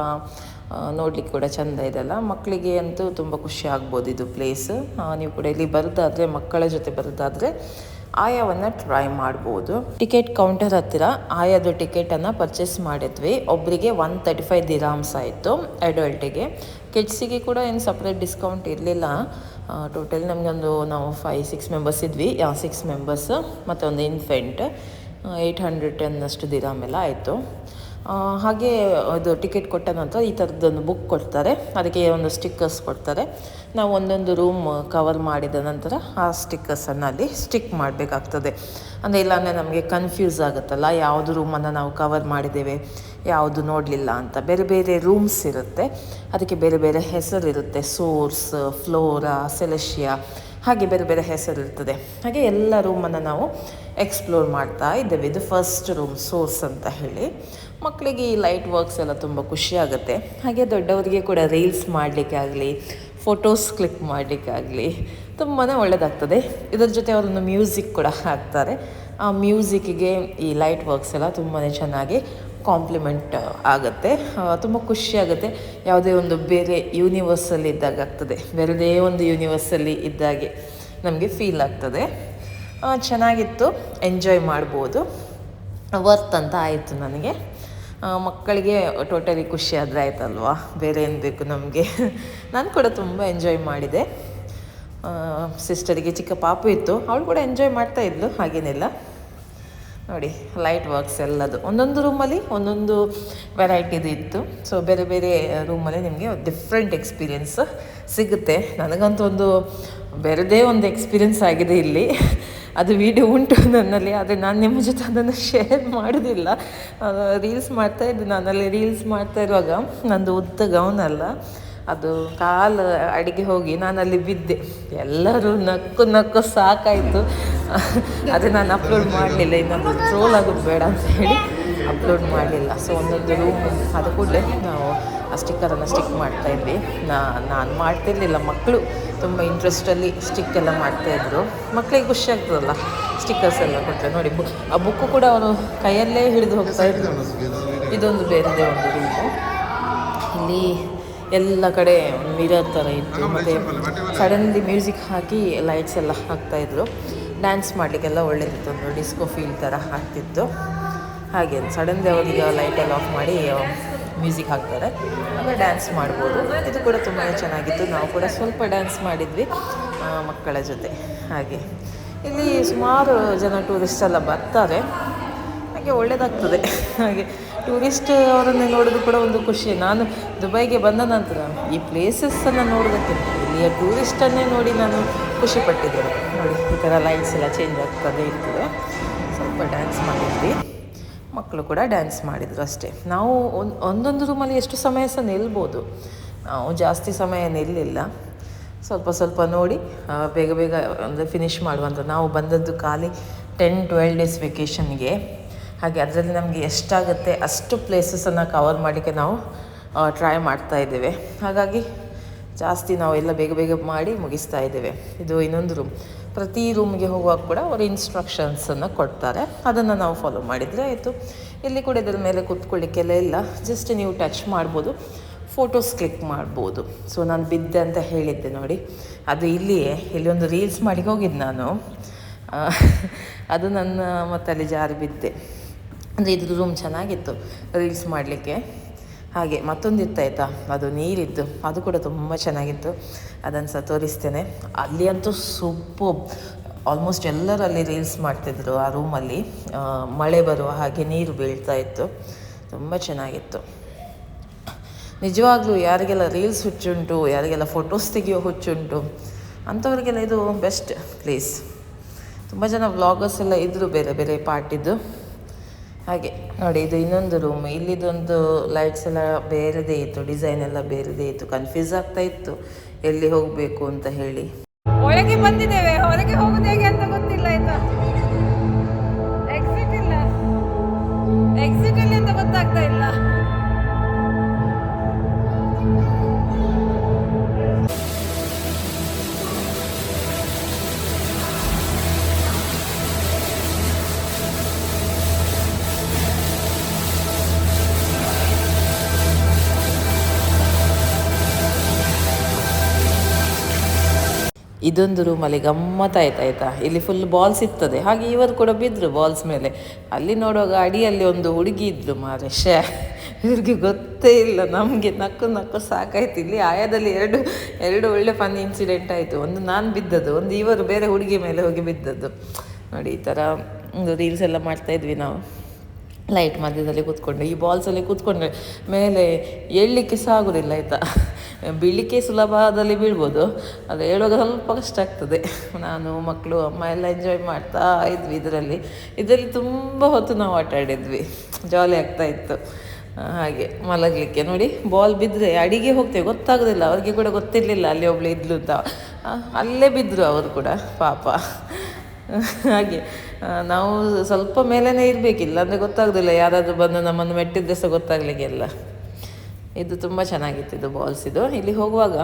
ನೋಡ್ಲಿಕ್ಕೆ ಕೂಡ ಚೆಂದ ಇದೆಲ್ಲ ಮಕ್ಕಳಿಗೆ ಅಂತೂ ತುಂಬ ಖುಷಿ ಆಗ್ಬೋದು ಇದು ಪ್ಲೇಸ್ ನೀವು ಕೂಡ ಇಲ್ಲಿ ಬರೋದಾದರೆ, ಮಕ್ಕಳ ಜೊತೆ ಬರೋದಾದರೆ ಆಯವನ್ನು ಟ್ರೈ ಮಾಡ್ಬೋದು. ಟಿಕೆಟ್ ಕೌಂಟರ್ ಹತ್ತಿರ ಆಯಾದ ಟಿಕೆಟನ್ನು ಪರ್ಚೇಸ್ ಮಾಡಿದ್ವಿ. ಒಬ್ಬರಿಗೆ ಒನ್ ತರ್ಟಿ ಫೈವ್ ದಿರಾಮ್ಸ್ ಆಯಿತು ಅಡಲ್ಟಿಗೆ ಕಿಡ್ಸಿಗೆ ಕೂಡ ಏನು ಸಪ್ರೇಟ್ ಡಿಸ್ಕೌಂಟ್ ಇರಲಿಲ್ಲ. ಟೋಟಲ್ ನಮಗೊಂದು ನಾವು ಫೈವ್ ಸಿಕ್ಸ್ ಮೆಂಬರ್ಸ್ ಇದ್ವಿ. ಸಿಕ್ಸ್ ಮೆಂಬರ್ಸ್ ಮತ್ತು ಒಂದು ಇನ್ಫೆಂಟ್ ಏಯ್ಟ್ ಹಂಡ್ರೆಡ್ ಟೆನ್ ಅಷ್ಟು ದಿರಾಮ್ ಎಲ್ಲ ಆಯಿತು ಹಾಗೆ ಅದು ಟಿಕೆಟ್ ಕೊಟ್ಟ ನಂತರ ಈ ಥರದ್ದೊಂದು ಬುಕ್ ಕೊಡ್ತಾರೆ. ಅದಕ್ಕೆ ಒಂದು ಸ್ಟಿಕ್ಕರ್ಸ್ ಕೊಡ್ತಾರೆ. ನಾವು ಒಂದೊಂದು ರೂಮ್ ಕವರ್ ಮಾಡಿದ ನಂತರ ಆ ಸ್ಟಿಕ್ಕರ್ಸನ್ನು ಅಲ್ಲಿ ಸ್ಟಿಕ್ ಮಾಡಬೇಕಾಗ್ತದೆ. ಅಂದರೆ ಇಲ್ಲಾಂದರೆ ನಮಗೆ ಕನ್ಫ್ಯೂಸ್ ಆಗುತ್ತಲ್ಲ, ಯಾವುದು ರೂಮನ್ನು ನಾವು ಕವರ್ ಮಾಡಿದ್ದೇವೆ, ಯಾವುದು ನೋಡಲಿಲ್ಲ ಅಂತ. ಬೇರೆ ಬೇರೆ ರೂಮ್ಸ್ ಇರುತ್ತೆ. ಅದಕ್ಕೆ ಬೇರೆ ಬೇರೆ ಹೆಸರಿರುತ್ತೆ. ಸೋರ್ಸ್, ಫ್ಲೋರಾ, ಸೆಲೆಷಿಯಾ ಹಾಗೆ ಬೇರೆ ಬೇರೆ ಹೆಸರು ಇರ್ತದೆ ಹಾಗೆ ಎಲ್ಲ ರೂಮನ್ನು ನಾವು ಎಕ್ಸ್ಪ್ಲೋರ್ ಮಾಡ್ತಾ ಇದ್ದೇವೆ. ಇದು ಫಸ್ಟ್ ರೂಮ್ ಸೋರ್ಸ್ ಅಂತ ಹೇಳಿ. ಮಕ್ಕಳಿಗೆ ಈ ಲೈಟ್ ವರ್ಕ್ಸ್ ಎಲ್ಲ ತುಂಬ ಖುಷಿ ಆಗುತ್ತೆ. ಹಾಗೆ ದೊಡ್ಡವರಿಗೆ ಕೂಡ ರೀಲ್ಸ್ ಮಾಡಲಿಕ್ಕೆ ಆಗಲಿ ಫೋಟೋಸ್ ಕ್ಲಿಕ್ ಮಾಡಲಿಕ್ಕಾಗಲಿ ತುಂಬಾ ಒಳ್ಳೆಯದಾಗ್ತದೆ ಇದರ ಜೊತೆ ಅವರೊಂದು ಮ್ಯೂಸಿಕ್ ಕೂಡ ಹಾಕ್ತಾರೆ. ಆ ಮ್ಯೂಸಿಕ್ಕಿಗೆ ಈ ಲೈಟ್ ವರ್ಕ್ಸ್ ಎಲ್ಲ ತುಂಬಾ ಚೆನ್ನಾಗಿ ಕಾಂಪ್ಲಿಮೆಂಟ್ ಆಗುತ್ತೆ. ತುಂಬ ಖುಷಿಯಾಗುತ್ತೆ ಯಾವುದೇ ಒಂದು ಬೇರೆ ಯೂನಿವರ್ಸಲ್ಲಿ ಇದ್ದಾಗ ಆಗ್ತದೆ. ಬೇರೆದೇ ಒಂದು ಯೂನಿವರ್ಸಲ್ಲಿ ಇದ್ದಾಗೆ ನಮಗೆ ಫೀಲ್ ಆಗ್ತದೆ. ಚೆನ್ನಾಗಿತ್ತು. ಎಂಜಾಯ್ ಮಾಡ್ಬೋದು. ವರ್ತ್ ಅಂತ ಆಯಿತು ನನಗೆ. ಮಕ್ಕಳಿಗೆ ಟೋಟಲಿ ಖುಷಿ ಆದರೆ ಆಯ್ತಲ್ವಾ? ಬೇರೆ ಏನು ಬೇಕು ನಮಗೆ? ನಾನು ಕೂಡ ತುಂಬ ಎಂಜಾಯ್ ಮಾಡಿದೆ. ಸಿಸ್ಟರಿಗೆ ಚಿಕ್ಕ ಪಾಪು ಇತ್ತು. ಅವಳು ಕೂಡ ಎಂಜಾಯ್ ಮಾಡ್ತಾ ಇದ್ಲು, ಹಾಗೇನಿಲ್ಲ. ನೋಡಿ ಲೈಟ್ ವರ್ಕ್ಸ್ ಎಲ್ಲದು. ಒಂದೊಂದು ರೂಮಲ್ಲಿ ಒಂದೊಂದು ವೆರೈಟಿದು ಇತ್ತು. ಸೊ ಬೇರೆ ಬೇರೆ ರೂಮಲ್ಲಿ ನಿಮಗೆ ಡಿಫ್ರೆಂಟ್ ಎಕ್ಸ್ಪೀರಿಯನ್ಸ್ ಸಿಗುತ್ತೆ. ನನಗಂತೂ ಒಂದು ಬೇರೆದೇ ಒಂದು ಎಕ್ಸ್ಪೀರಿಯನ್ಸ್ ಆಗಿದೆ ಇಲ್ಲಿ. ಅದು ವಿಡಿಯೋ ಉಂಟು ನನ್ನಲ್ಲಿ, ಆದರೆ ನಾನು ನಿಮ್ಮ ಜೊತೆ ಅದನ್ನು ಶೇರ್ ಮಾಡೋದಿಲ್ಲ. ರೀಲ್ಸ್ ಮಾಡ್ತಾ ಇದ್ದೆ. ನಾನಲ್ಲಿ ರೀಲ್ಸ್ ಮಾಡ್ತಾ ಇರುವಾಗ ನಂದು ಉದ್ದ ಗೌನ್ ಅಲ್ಲ. ಅದು ಕಾಲು ಅಡಿಗೆ ಹೋಗಿ ನಾನಲ್ಲಿ ಬಿದ್ದೆ. ಎಲ್ಲರೂ ನಕ್ಕು ನಕ್ಕು ಸಾಕಾಯಿತು. ಅದು ನಾನು ಅಪ್ಲೋಡ್ ಮಾಡಲಿಲ್ಲ ಇನ್ನೊಂದು ಟ್ರೋಲ್ ಆಗೋದು ಬೇಡ ಅಂತ ಹೇಳಿ ಅಪ್ಲೋಡ್ ಮಾಡಲಿಲ್ಲ. ಸೊ ಒಂದೊಂದು ರೂಮ್ ಅದು ಕೂಡಲೇ ನಾವು ಆ ಸ್ಟಿಕ್ಕರನ್ನು ಸ್ಟಿಕ್ ಮಾಡ್ತಾ ಇದ್ವಿ. ನಾ ನಾನು ಮಾಡ್ತಿರ್ಲಿಲ್ಲ ಮಕ್ಕಳು ತುಂಬ ಇಂಟ್ರೆಸ್ಟಲ್ಲಿ ಸ್ಟಿಕ್ ಎಲ್ಲ ಮಾಡ್ತಾಯಿದ್ರು ಮಕ್ಕಳಿಗೆ ಖುಷಿ ಆಗ್ತದಲ್ಲ ಸ್ಟಿಕ್ಕರ್ಸ್ ಎಲ್ಲ ಕೊಟ್ಟರೆ ನೋಡಿ ಬುಕ್ ಆ ಬುಕ್ಕು ಕೂಡ ಅವರು ಕೈಯಲ್ಲೇ ಹಿಡಿದು ಹೋಗ್ತಾ ಇದ್ರು. ಇದೊಂದು ಬೇರೆದೇ ಒಂದು ರೂಮು ಇಲ್ಲಿ ಎಲ್ಲ ಕಡೆ ಮಿರರ್ ಥರ ಇತ್ತು. ಮತ್ತು ಸಡನ್ಲಿ ಮ್ಯೂಸಿಕ್ ಹಾಕಿ ಲೈಟ್ಸ್ ಎಲ್ಲ ಹಾಕ್ತಾಯಿದ್ರು ಡ್ಯಾನ್ಸ್ ಮಾಡಲಿಕ್ಕೆಲ್ಲ ಒಳ್ಳೆಯದಿತ್ತು ಒಂದು ಡಿಸ್ಕೋ ಫೀಲ್ ಥರ ಹಾಕ್ತಿತ್ತು ಹಾಗೆ ಸಡನ್ಲಿ ಅವರಿಗೆ ಲೈಟೆಲ್ಲ ಆಫ್ ಮಾಡಿ ಮ್ಯೂಸಿಕ್ ಹಾಕ್ತಾರೆ. ಆಗ ಡ್ಯಾನ್ಸ್ ಮಾಡ್ಬೋದು. ಇದು ಕೂಡ ತುಂಬಾ ಚೆನ್ನಾಗಿತ್ತು. ನಾವು ಕೂಡ ಸ್ವಲ್ಪ ಡ್ಯಾನ್ಸ್ ಮಾಡಿದ್ವಿ ಮಕ್ಕಳ ಜೊತೆ. ಹಾಗೆ. ಇಲ್ಲಿ ಸುಮಾರು ಜನ ಟೂರಿಸ್ಟ್ ಎಲ್ಲ ಬರ್ತಾರೆ. ಹಾಗೆ ಒಳ್ಳೆಯದಾಗ್ತದೆ ಹಾಗೆ ಟೂರಿಸ್ಟ್ ಅವರನ್ನು ನೋಡೋದು ಕೂಡ ಒಂದು ಖುಷಿ. ನಾನು ದುಬೈಗೆ ಬಂದ ನಂತರ ಈ ಪ್ಲೇಸಸ್ಸನ್ನು ನೋಡೋದಕ್ಕಿಂತ ಇಲ್ಲಿಯ ಟೂರಿಸ್ಟನ್ನೇ ನೋಡಿ ನಾನು ಖುಷಿ ಪಟ್ಟಿದ್ದೇನೆ ನೋಡಿ, ಈ ಥರ ಲೈಟ್ಸ್ ಎಲ್ಲ ಚೇಂಜ್ ಆಗ್ತದೆ ಇರ್ತದೆ. ಸ್ವಲ್ಪ ಡ್ಯಾನ್ಸ್ ಮಾಡಿದ್ವಿ. ಮಕ್ಕಳು ಕೂಡ ಡ್ಯಾನ್ಸ್ ಮಾಡಿದರು ಅಷ್ಟೇ. ನಾವು ಒಂದು, ಒಂದೊಂದು ರೂಮಲ್ಲಿ ಎಷ್ಟು ಸಮಯ ಸಹ ನಿಲ್ಬೋದು. ನಾವು ಜಾಸ್ತಿ ಸಮಯ ನಿಲ್ಲಿಲ್ಲ. ಸ್ವಲ್ಪ ಸ್ವಲ್ಪ ನೋಡಿ ಬೇಗ ಬೇಗ ಅಂದರೆ ಫಿನಿಷ್ ಮಾಡುವಂಥ ನಾವು ಬಂದದ್ದು ಖಾಲಿ ಟೆನ್ ಟ್ವೆಲ್ ಡೇಸ್ ವೆಕೇಷನ್ಗೆ ಹಾಗೆ ಅದರಲ್ಲಿ ನಮಗೆ ಎಷ್ಟಾಗುತ್ತೆ ಅಷ್ಟು ಪ್ಲೇಸಸನ್ನು ಕವರ್ ಮಾಡಲಿಕ್ಕೆ ನಾವು ಟ್ರೈ ಮಾಡ್ತಾ ಇದ್ದೇವೆ. ಹಾಗಾಗಿ ಜಾಸ್ತಿ ನಾವು ಎಲ್ಲ ಬೇಗ ಬೇಗ ಮಾಡಿ ಮುಗಿಸ್ತಾ ಇದ್ದೇವೆ. ಇದು ಇನ್ನೊಂದು ರೂಮ್ ಪ್ರತಿ ರೂಮ್ಗೆ ಹೋಗುವಾಗ ಕೂಡ ಅವರು ಇನ್ಸ್ಟ್ರಕ್ಷನ್ಸನ್ನು ಕೊಡ್ತಾರೆ. ಅದನ್ನು ನಾವು ಫಾಲೋ ಮಾಡಿದರೆ ಆಯಿತು. ಇಲ್ಲಿ ಕೂಡ ಇದರ ಮೇಲೆ ಕೂತ್ಕೊಳ್ಳಿಕ್ಕೆಲ್ಲ ಇಲ್ಲ. ಜಸ್ಟ್ ನೀವು ಟಚ್ ಮಾಡ್ಬೋದು. ಫೋಟೋಸ್ ಕ್ಲಿಕ್ ಮಾಡ್ಬೋದು. ಸೊ ನಾನು ಬಿದ್ದೆ ಅಂತ ಹೇಳಿದ್ದೆ ನೋಡಿ. ಅದು ಇಲ್ಲಿಯೇ. ಇಲ್ಲಿ ಒಂದು ರೀಲ್ಸ್ ಮಾಡಿ ಹೋಗಿದ್ದು ನಾನು. ಅದು ನನ್ನ ಮತ್ತೆ ಅಲ್ಲಿ ಜಾರಿ ಬಿದ್ದೆ. ಅಂದರೆ ಇದ್ರ ರೂಮ್ ಚೆನ್ನಾಗಿತ್ತು ರೀಲ್ಸ್ ಮಾಡಲಿಕ್ಕೆ. ಹಾಗೆ ಮತ್ತೊಂದು ಇತ್ತಾಯ್ತಾ ಅದು ನೀರಿದ್ದು. ಅದು ಕೂಡ ತುಂಬ ಚೆನ್ನಾಗಿತ್ತು. ಅದನ್ನು ಸಹ ತೋರಿಸ್ತೇನೆ. ಅಲ್ಲಿ ಅಂತೂ ಸೊಪ್ಪು. ಆಲ್ಮೋಸ್ಟ್ ಎಲ್ಲರೂ ಅಲ್ಲಿ ರೀಲ್ಸ್ ಮಾಡ್ತಿದ್ರು ಆ ರೂಮಲ್ಲಿ ಮಳೆ ಬರುವ ಹಾಗೆ ನೀರು ಬೀಳ್ತಾ ಇತ್ತು. ತುಂಬ ಚೆನ್ನಾಗಿತ್ತು. ನಿಜವಾಗ್ಲೂ ಯಾರಿಗೆಲ್ಲ ರೀಲ್ಸ್ ಹುಚ್ಚುಂಟು, ಯಾರಿಗೆಲ್ಲ ಫೋಟೋಸ್ ತೆಗೆಯೋ ಹುಚ್ಚುಂಟು, ಅಂಥವ್ರಿಗೆಲ್ಲ ಇದು ಬೆಸ್ಟ್ ಪ್ಲೇಸ್ ತುಂಬ ಜನ ವ್ಲಾಗರ್ಸ್ ಎಲ್ಲ ಇದ್ದರು ಬೇರೆ ಬೇರೆ ಪಾರ್ಟಿದ್ದು ಹಾಗೆ, ನೋಡಿ ಇದು ಇನ್ನೊಂದು ರೂಮ್ ಇಲ್ಲಿದೊಂದು ಲೈಟ್ಸ್ ಎಲ್ಲ ಬೇರೆದೇ ಇತ್ತು ಡಿಸೈನ್ ಎಲ್ಲ ಬೇರೆದೇ ಇತ್ತು. ಕನ್ಫ್ಯೂಸ್ ಆಗ್ತಾ ಇತ್ತು. ಎಲ್ಲಿ ಹೋಗಬೇಕು ಅಂತ ಹೇಳಿ. ಒಳಗೆ ಬಂದಿದ್ದೇವೆ. ಹೊರಗೆ ಹೋಗುದು ಹೇಗೆ ಅಂತ ಗೊತ್ತಿಲ್ಲ ಆಯ್ತಾ? ಇದೊಂದು ರೂಮಲ್ಲಿ ಗಮ್ಮತ್ತಾಯ್ತು ಆಯ್ತಾ ಇಲ್ಲಿ ಫುಲ್ ಬಾಲ್ಸ್ ಇರ್ತದೆ. ಹಾಗೆ ಇವರು ಕೂಡ ಬಿದ್ದರು ಬಾಲ್ಸ್ ಮೇಲೆ. ಅಲ್ಲಿ ನೋಡುವಾಗ ಅಡಿಯಲ್ಲಿ ಒಂದು ಹುಡುಗಿ ಇದ್ದರು ಮಾರೆ. ಶೇ ಇವ್ರಿಗೆ ಗೊತ್ತೇ ಇಲ್ಲ. ನಮಗೆ ನಕ್ಕು ನಕ್ಕು ಸಾಕಾಯ್ತು. ಇಲ್ಲಿ ಆಯಾದಲ್ಲಿ ಎರಡು ಎರಡು ಒಳ್ಳೆ ಫನ್ ಇನ್ಸಿಡೆಂಟ್ ಆಯಿತು. ಒಂದು ನಾನು ಬಿದ್ದದ್ದು, ಒಂದು ಇವರು ಬೇರೆ ಹುಡುಗಿ ಮೇಲೆ ಹೋಗಿ ಬಿದ್ದದ್ದು. ನೋಡಿ, ಈ ಥರ ಒಂದು ರೀಲ್ಸ್ ಎಲ್ಲ ಮಾಡ್ತಾ ಇದ್ವಿ ನಾವು. ಲೈಟ್ ಮಧ್ಯದಲ್ಲಿ ಕೂತ್ಕೊಂಡು, ಈ ಬಾಲ್ಸಲ್ಲಿ ಕೂತ್ಕೊಂಡ್ರೆ ಮೇಲೆ ಏಳಲಿಕ್ಕೆ ಸಹ ಆಗೋದಿಲ್ಲ ಆಯಿತಾ? ಬೀಳಲಿಕ್ಕೆ ಸುಲಭದಲ್ಲಿ ಬೀಳ್ಬೋದು. ಅದು ಹೇಳುವಾಗ ಸ್ವಲ್ಪ ಕಷ್ಟ ಆಗ್ತದೆ. ನಾನು, ಮಕ್ಕಳು, ಅಮ್ಮ ಎಲ್ಲ ಎಂಜಾಯ್ ಮಾಡ್ತಾ ಇದ್ವಿ ಇದರಲ್ಲಿ. ಇದರಲ್ಲಿ ತುಂಬ ಹೊತ್ತು ನಾವು ಆಟ ಆಡಿದ್ವಿ. ಜಾಲಿ ಆಗ್ತಾ ಇತ್ತು. ಹಾಗೆ ಮಲಗಲಿಕ್ಕೆ. ನೋಡಿ ಬಾಲ್ ಬಿದ್ದರೆ ಅಡಿಗೆ ಹೋಗ್ತೇವೆ. ಗೊತ್ತಾಗೋದಿಲ್ಲ. ಅವ್ರಿಗೆ ಕೂಡ ಗೊತ್ತಿರಲಿಲ್ಲ ಅಲ್ಲಿ ಒಬ್ಳು ಇದ್ಲು ಅಂತ. ಅಲ್ಲೇ ಬಿದ್ದರು ಅವರು ಕೂಡ, ಪಾಪ. ಹಾಗೆ ನಾವು ಸ್ವಲ್ಪ ಮೇಲೇ ಇರಬೇಕಿಲ್ಲ. ಅಂದರೆ ಗೊತ್ತಾಗೋದಿಲ್ಲ. ಯಾರಾದರೂ ಬಂದು ನಮ್ಮನ್ನು ಮೆಟ್ಟಿದ್ರೆ ಸಹ ಗೊತ್ತಾಗ್ಲಿಕ್ಕೆಲ್ಲ. ಇದು ತುಂಬ ಚೆನ್ನಾಗಿತ್ತು, ಇದು ಬಾಲ್ಸ್ ಇದು. ಇಲ್ಲಿ ಹೋಗುವಾಗ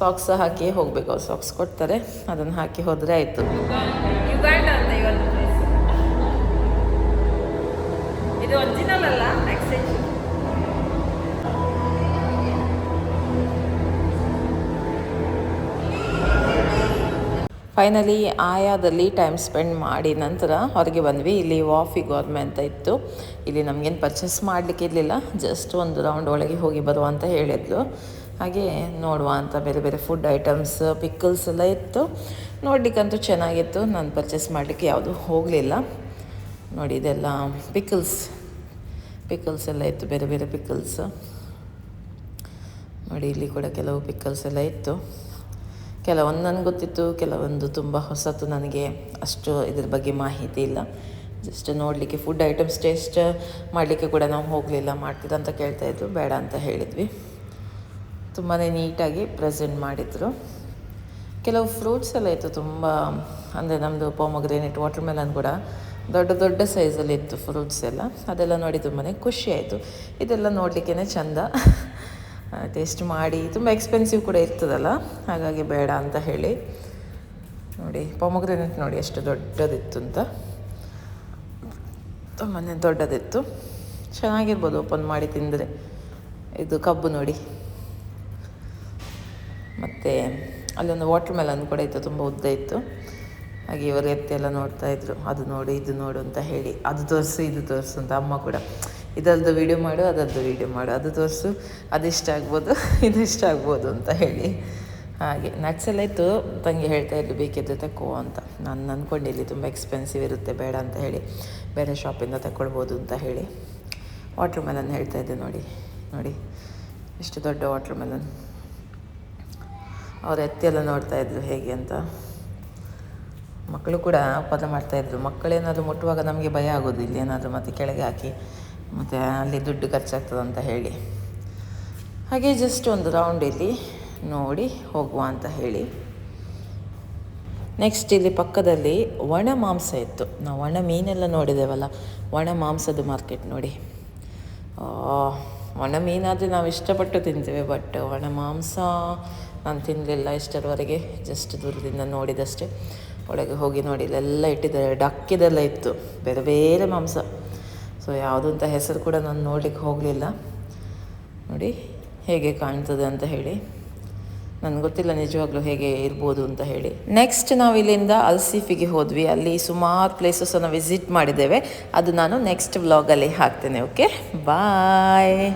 ಸಾಕ್ಸ್ ಹಾಕಿ ಹೋಗಬೇಕು. ಸಾಕ್ಸ್ ಕೊಡ್ತಾರೆ, ಅದನ್ನು ಹಾಕಿ ಹೋದರೆ ಆಯಿತು. ಫೈನಲಿ ಆಯಾದಲ್ಲಿ ಟೈಮ್ ಸ್ಪೆಂಡ್ ಮಾಡಿ ನಂತರ ಹೊರಗೆ ಬಂದ್ವಿ. ಇಲ್ಲಿ ವಾಫಿ ಗೋರ್ಮೆ ಅಂತ ಇತ್ತು. ಇಲ್ಲಿ ನಮಗೇನು ಪರ್ಚೇಸ್ ಮಾಡಲಿಕ್ಕೆ ಇರಲಿಲ್ಲ. ಜಸ್ಟ್ ಒಂದು ರೌಂಡ್ ಒಳಗೆ ಹೋಗಿ ಬರುವ ಅಂತ ಹೇಳಿದ್ಲು. ಹಾಗೆ ನೋಡುವ ಅಂತ ಬೇರೆ ಬೇರೆ ಫುಡ್ ಐಟಮ್ಸ್ ಪಿಕ್ಕಲ್ಸ್ ಎಲ್ಲ ಇತ್ತು. ನೋಡಲಿಕ್ಕಂತೂ ಚೆನ್ನಾಗಿತ್ತು. ನಾನು ಪರ್ಚೇಸ್ ಮಾಡಲಿಕ್ಕೆ ಯಾವುದೂ ಹೋಗಲಿಲ್ಲ. ನೋಡಿ, ಇದೆಲ್ಲ ಪಿಕ್ಕಲ್ಸ್ ಪಿಕ್ಕಲ್ಸ್ ಎಲ್ಲ ಇತ್ತು, ಬೇರೆ ಬೇರೆ ಪಿಕ್ಕಲ್ಸ್ ನೋಡಿ, ಇಲ್ಲಿ ಕೂಡ ಕೆಲವು ಪಿಕ್ಕಲ್ಸ್ ಎಲ್ಲ ಇತ್ತು. ಕೆಲವೊಂದು ನನಗೆ ಗೊತ್ತಿತ್ತು, ಕೆಲವೊಂದು ತುಂಬ ಹೊಸತು ನನಗೆ ಅಷ್ಟು ಇದ್ರ ಬಗ್ಗೆ ಮಾಹಿತಿ ಇಲ್ಲ. ಜಸ್ಟ್ ನೋಡಲಿಕ್ಕೆ ಫುಡ್ ಐಟಮ್ಸ್ ಟೇಸ್ಟ್ ಮಾಡಲಿಕ್ಕೆ ಕೂಡ ನಾವು ಹೋಗಲಿಲ್ಲ ಮಾಡ್ತೀರಾ ಅಂತ ಕೇಳ್ತಾಯಿದ್ರು ಬೇಡ ಅಂತ ಹೇಳಿದ್ವಿ. ತುಂಬಾ ನೀಟಾಗಿ ಪ್ರೆಸೆಂಟ್ ಮಾಡಿದರು. ಕೆಲವು ಫ್ರೂಟ್ಸ್ ಎಲ್ಲ ಇತ್ತು ತುಂಬ, ಅಂದರೆ ನಮ್ಮದು ಪೊಮಗ್ರೇನೆಟ್ ವಾಟರ್ ಮೆಲನ್ ಕೂಡ ದೊಡ್ಡ ದೊಡ್ಡ ಸೈಜಲ್ಲಿ ಇತ್ತು ಫ್ರೂಟ್ಸ್ ಎಲ್ಲ. ಅದೆಲ್ಲ ನೋಡಿ ತುಂಬಾ ಖುಷಿಯಾಯಿತು ಇದೆಲ್ಲ ನೋಡಲಿಕ್ಕೇ ಚಂದ. ಟೇಸ್ಟ್ ಮಾಡಿ. ತುಂಬ ಎಕ್ಸ್ಪೆನ್ಸಿವ್ ಕೂಡ ಇರ್ತದಲ್ಲ? ಹಾಗಾಗಿ ಬೇಡ ಅಂತ ಹೇಳಿ. ನೋಡಿ ಪೊಮಗ್ರೆನೆಟ್ ನೋಡಿ ಎಷ್ಟು ದೊಡ್ಡದಿತ್ತು ಅಂತ. ತುಂಬಾ ದೊಡ್ಡದಿತ್ತು. ಚೆನ್ನಾಗಿರ್ಬೋದು ಓಪನ್ ಮಾಡಿ ತಿಂದರೆ. ಇದು ಕಬ್ಬು ನೋಡಿ. ಮತ್ತು ಅಲ್ಲೊಂದು ವಾಟರ್ ಮೆಲನ್ ಕೂಡ ಇತ್ತು, ತುಂಬ ಉದ್ದ ಇತ್ತು. ಹಾಗೆ ಇವರು ಎತ್ತಿ ಎಲ್ಲ ನೋಡ್ತಾಯಿದ್ರು ಅದು ನೋಡು, ಇದು ನೋಡು ಅಂತ ಹೇಳಿ. ಅದು ತೋರಿಸು, ಇದು ತೋರಿಸು ಅಂತ ಅಮ್ಮ ಕೂಡ. ಇದರದ್ದು ವೀಡಿಯೋ ಮಾಡು ಅದರದ್ದು ವೀಡಿಯೋ ಮಾಡು. ಅದು ತೋರಿಸು ಅದಿಷ್ಟ ಆಗ್ಬೋದು ಇದಿಷ್ಟ ಆಗ್ಬೋದು ಅಂತ ಹೇಳಿ. ಹಾಗೆ ಇತ್ತು ತಂಗಿ ಹೇಳ್ತಾ ಇರಲಿ ಬೇಕಿದ್ದರೆ ತಕ್ಕೋ ಅಂತ. ನಾನು ಅಂದ್ಕೊಂಡು ಇಲ್ಲಿ ತುಂಬ ಎಕ್ಸ್ಪೆನ್ಸಿವ್ ಇರುತ್ತೆ, ಬೇಡ ಅಂತ ಹೇಳಿ. ಬೇರೆ ಶಾಪಿಂದ ತಗೊಳ್ಬೋದು ಅಂತ ಹೇಳಿ. ವಾಟ್ರ್ ಮೆಲನ್ ಹೇಳ್ತಾ ಇದ್ದೆ ನೋಡಿ ನೋಡಿ. ಎಷ್ಟು ದೊಡ್ಡ ವಾಟ್ರ್ ಮೆಲನ್ ಅವ್ರು ಎತ್ತಿ ಎಲ್ಲ ನೋಡ್ತಾ ಇದ್ರು ಹೇಗೆ ಅಂತ. ಮಕ್ಕಳು ಕೂಡ ಪದ ಮಾಡ್ತಾಯಿದ್ರು ಮಕ್ಕಳೇನಾದರೂ ಮುಟ್ಟುವಾಗ ನಮಗೆ ಭಯ ಆಗೋದು, ಇಲ್ಲಿ ಏನಾದರೂ ಮತ್ತೆ ಕೆಳಗೆ ಹಾಕಿ. ಮತ್ತು ಅಲ್ಲಿ ದುಡ್ಡು ಖರ್ಚಾಗ್ತದೆ ಅಂತ ಹೇಳಿ. ಹಾಗೆ ಜಸ್ಟ್ ಒಂದು ರೌಂಡ್ ಇಲ್ಲಿ ನೋಡಿ ಹೋಗುವ ಅಂತ ಹೇಳಿ. ನೆಕ್ಸ್ಟ್ ಇಲ್ಲಿ ಪಕ್ಕದಲ್ಲಿ ಒಣ ಮಾಂಸ ಇತ್ತು. ನಾವು ಒಣ ಮೀನೆಲ್ಲ ನೋಡಿದ್ದೇವಲ್ಲ, ಒಣ ಮಾಂಸದ ಮಾರ್ಕೆಟ್ ನೋಡಿ. ಒಣ ಮೀನಾದರೆ ನಾವು ಇಷ್ಟಪಟ್ಟು ತಿಂತೇವೆ ಬಟ್ ಒಣ ಮಾಂಸ ನಾನು ತಿನ್ನಲಿಲ್ಲ ಇಷ್ಟರವರೆಗೆ ಜಸ್ಟ್ ದೂರದಿಂದ ನೋಡಿದಷ್ಟೇ. ಒಳಗೆ ಹೋಗಿ ನೋಡಿ, ಇಲ್ಲೆಲ್ಲ ಇಟ್ಟಿದ್ದಾರೆ, ಡಕ್ಕಿದೆಲ್ಲ ಇತ್ತು. ಬೇರೆ ಬೇರೆ ಮಾಂಸ. ಸೊ ಯಾವುದು ಅಂತ ಹೆಸರು ಕೂಡ ನಾನು ನೋಡಲಿಕ್ಕೆ ಹೋಗಲಿಲ್ಲ. ನೋಡಿ, ಹೇಗೆ ಕಾಣ್ತದೆ ಅಂತ ಹೇಳಿ. ನನಗೆ ಗೊತ್ತಿಲ್ಲ ನಿಜವಾಗ್ಲೂ ಹೇಗೆ ಇರ್ಬೋದು ಅಂತ ಹೇಳಿ. ನೆಕ್ಸ್ಟ್ ನಾವು ಇಲ್ಲಿಂದ ಅಲ್ಸಿಫಿಗೆ ಹೋದ್ವಿ. ಅಲ್ಲಿ ಸುಮಾರು ಪ್ಲೇಸಸನ್ನು ವಿಸಿಟ್ ಮಾಡಿದ್ದೇವೆ. ಅದು ನಾನು ನೆಕ್ಸ್ಟ್ ವ್ಲಾಗಲ್ಲಿ ಹಾಕ್ತೇನೆ ಓಕೆ ಬಾಯ್